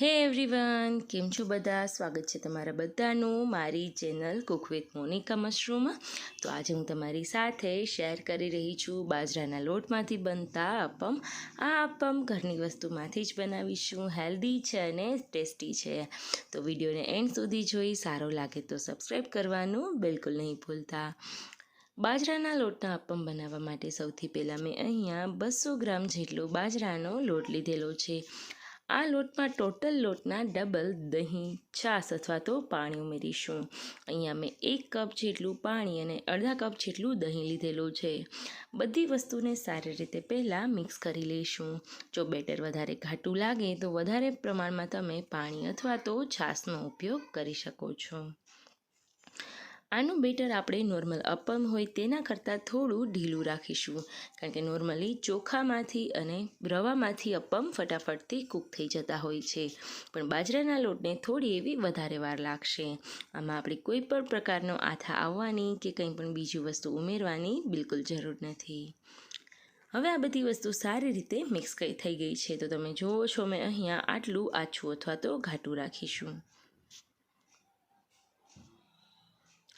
હે એવરીવન કેમ છો બધા? સ્વાગત છે તમારા બધાનું મારી ચેનલ કુક વિથ મોનિકા મશરૂમમાં તો આજે હું તમારી સાથે શેર કરી રહી છું બાજરાના લોટમાંથી બનતા અપમ આ અપમ ઘરની વસ્તુમાંથી જ બનાવીશું. હેલ્ધી છે અને ટેસ્ટી છે. તો વિડીયોને એન્ડ સુધી જોઈ, સારો લાગે તો સબસ્ક્રાઈબ કરવાનું બિલકુલ નહીં ભૂલતા. બાજરાના લોટના અપમ બનાવવા માટે સૌથી પહેલાં મેં અહીંયા બસો ગ્રામ જેટલો બાજરાનો લોટ લીધેલો છે. આ લોટમાં ટોટલ લોટના ડબલ દહીં, છાશ અથવા તો પાણી ઉમેરીશું. અહીંયા મેં એક કપ જેટલું પાણી અને અડધા કપ જેટલું દહીં લીધેલું છે. બધી વસ્તુને સારી રીતે પહેલાં મિક્સ કરી લઈશું. જો બેટર વધારે ઘાટું લાગે તો વધારે પ્રમાણમાં તમે પાણી અથવા તો છાશનો ઉપયોગ કરી શકો છો. આનું બેટર આપણે નોર્મલ અપમ હોય તેના કરતાં થોડું ઢીલું રાખીશું. કારણ કે નોર્મલી ચોખામાંથી અને રવામાંથી અપમ ફટાફટથી કૂક થઈ જતા હોય છે. પણ બાજરાના લોટને થોડી એવી વધારે વાર લાગશે. આમાં આપણે કોઈ પણ પ્રકારનો આથા આવવાની કે કંઈ પણ બીજી વસ્તુ ઉમેરવાની બિલકુલ જરૂર નથી. હવે આ બધી વસ્તુ સારી રીતે મિક્સ થઈ ગઈ છે. તો તમે જુઓ છો, મેં અહીંયા આટલું આછું અથવા તો ઘાટું રાખીશું.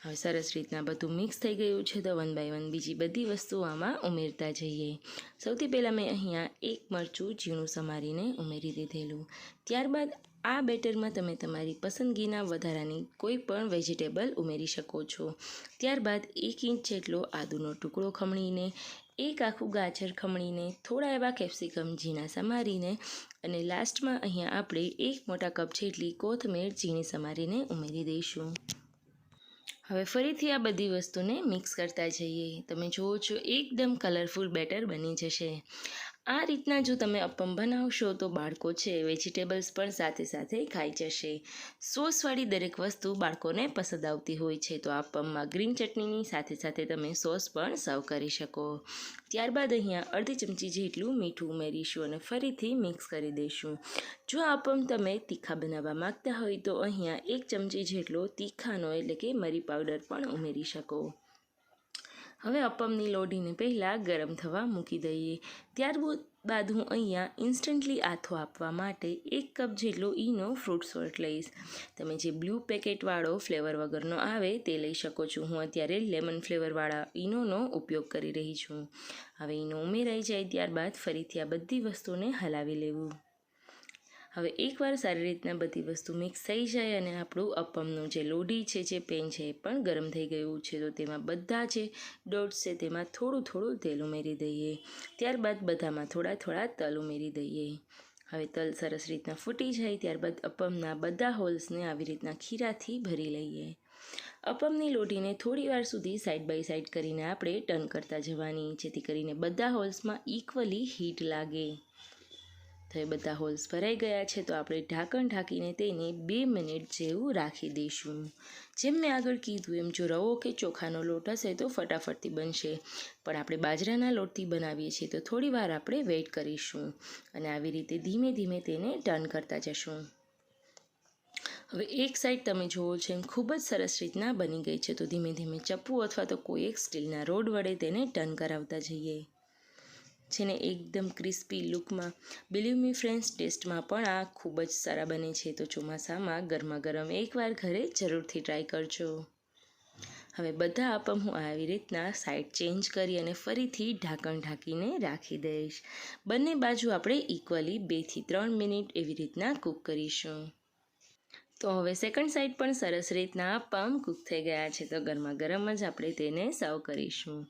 હવે સરસ રીતના બધું મિક્સ થઈ ગયું છે તો વન બાય વન. બીજી બધી વસ્તુઓ આમાં ઉમેરતા જઈએ. સૌથી પહેલાં મેં અહીંયા એક મરચું ઝીણું સમારીને ઉમેરી દીધેલું. ત્યારબાદ આ બેટરમાં તમે તમારી પસંદગીના વધારાની કોઈ પણ વેજીટેબલ ઉમેરી શકો છો. ત્યારબાદ એક ઇંચ જેટલો આદુનો ટુકડો ખમણીને, એક આખું ગાજર ખમણીને, થોડા એવા કેપ્સિકમ ઝીણા સમારીને અને લાસ્ટમાં અહીંયા આપણે એક મોટા કપ જેટલી કોથમીર ઝીણી સમારીને ઉમેરી દઈશું. હવે ફરીથી આ બધી વસ્તુને મિક્સ કરતા જઈએ. તમે જુઓ છો, એકદમ કલરફુલ બેટર બની જશે. આ રીતના જો તમે અપમ બનાવશો તો બાળકો છે વેજીટેબલ્સ પણ સાથે સાથે ખાઈ જશે. સોસવાળી દરેક વસ્તુ બાળકોને પસંદ આવતી હોય છે તો અપમમાં ગ્રીન ચટણીની સાથે સાથે તમે સોસ પણ સર્વ કરી શકો. ત્યારબાદ અહીંયા અડધી ચમચી જેટલું મીઠું ઉમેરીશું અને ફરીથી મિક્સ કરી દઈશું. જો અપમ તમે તીખા બનાવવા માગતા હોય તો અહીંયા એક ચમચી જેટલો તીખાનો એટલે કે મરી પાવડર પણ ઉમેરી શકો. હવે અપમની લોઢીને પહેલાં ગરમ થવા મૂકી દઈએ. ત્યારબાદ હું અહીંયા ઇન્સ્ટન્ટલી આથો આપવા માટે એક કપ જેટલો ઈનો ફ્રૂટ સોલ્ટ લઈશ. તમે જે બ્લુ પેકેટવાળો ફ્લેવર વગરનો આવે તે લઈ શકો છો. હું અત્યારે લેમન ફ્લેવરવાળા ઈનોનો ઉપયોગ કરી રહી છું. હવે ઈનો ઉમેરાઈ જાય ત્યારબાદ ફરીથી આ બધી વસ્તુને હલાવી લેવું. હવે એકવાર સારી રીતના બધી વસ્તુ મિક્સ થઈ જાય અને આપણું અપમનું જે લોઢી છે, જે પેન છે, એ પણ ગરમ થઈ ગયું છે. તો તેમાં બધા જે ડોટ્સ છે, તેમાં થોડું થોડું તેલ ઉમેરી દઈએ. ત્યારબાદ બધામાં થોડા થોડા તલ ઉમેરી દઈએ. હવે તલ સરસ રીતના ફૂટી જાય, ત્યારબાદ અપમના બધા હોલ્સને આવી રીતના ખીરાથી ભરી લઈએ. અપમની લોટીને થોડી વાર સુધી સાઈડ બાય સાઈડ કરીને આપણે ટર્ન કરતા જવાની, જેથી કરીને બધા હોલ્સમાં ઇક્વલી હીટ લાગે. તો એ બધા હોલ્સ ભરાઈ ગયા છે, તો આપણે ઢાંકણ ઢાંકીને તેને બે મિનિટ જેવું રાખી દઈશું. જેમ મેં આગળ કીધું, એમ જો રવો કે ચોખાનો લોટ હશે તો ફટાફટથી બનશે. પણ આપણે બાજરાના લોટથી બનાવીએ છીએ, તો થોડી વાર આપણે વેઇટ કરીશું અને આવી રીતે ધીમે ધીમે તેને ટર્ન કરતા જશું. હવે એક સાઈડ તમે જુઓ છો, એમ ખૂબ જ સરસ રીતના બની ગઈ છે, તો ધીમે ધીમે ચપ્પુ અથવા તો કોઈ એક સ્ટીલના રોડ વડે તેને ટર્ન કરાવતા જઈએ. જેને એકદમ ક્રિસ્પી લુકમાં. બિલીવ મી ફ્રેન્ડ્સ ટેસ્ટમાં પણ આ ખૂબ જ સારા બને છે. તો ચોમાસામાં ગરમા ગરમ એકવાર ઘરે જરૂરથી ટ્રાય કરજો. હવે બધા આપમ હું આવી રીતના સાઈડ ચેન્જ કરી અને ફરીથી ઢાંકણ ઢાંકીને રાખી દઈશ. બંને બાજુ આપણે ઇક્વલી બેથી ત્રણ મિનિટ એવી રીતના કૂક કરીશું. તો હવે સેકન્ડ સાઈડ પણ સરસ રીતના પમ કૂક થઈ ગયા છે. તો ગરમા ગરમ જ આપણે તેને સર્વ કરીશું.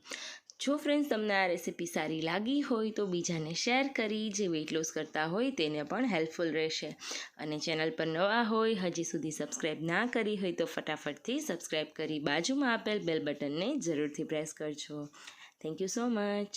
જો ફ્રેન્ડ્સ તમને આ રેસીપી સારી લાગી હોય તો બીજાને શેર કરી, જે વેઇટ લોસ કરતા હોય તેને પણ હેલ્પફુલ રહેશે. અને ચેનલ પર નવા હોય, હજી સુધી સબસ્ક્રાઈબ ના કરી હોય તો ફટાફટથી સબસ્ક્રાઈબ કરી બાજુમાં આપેલ બેલ બટનને જરૂરથી પ્રેસ કરજો. Thank you so much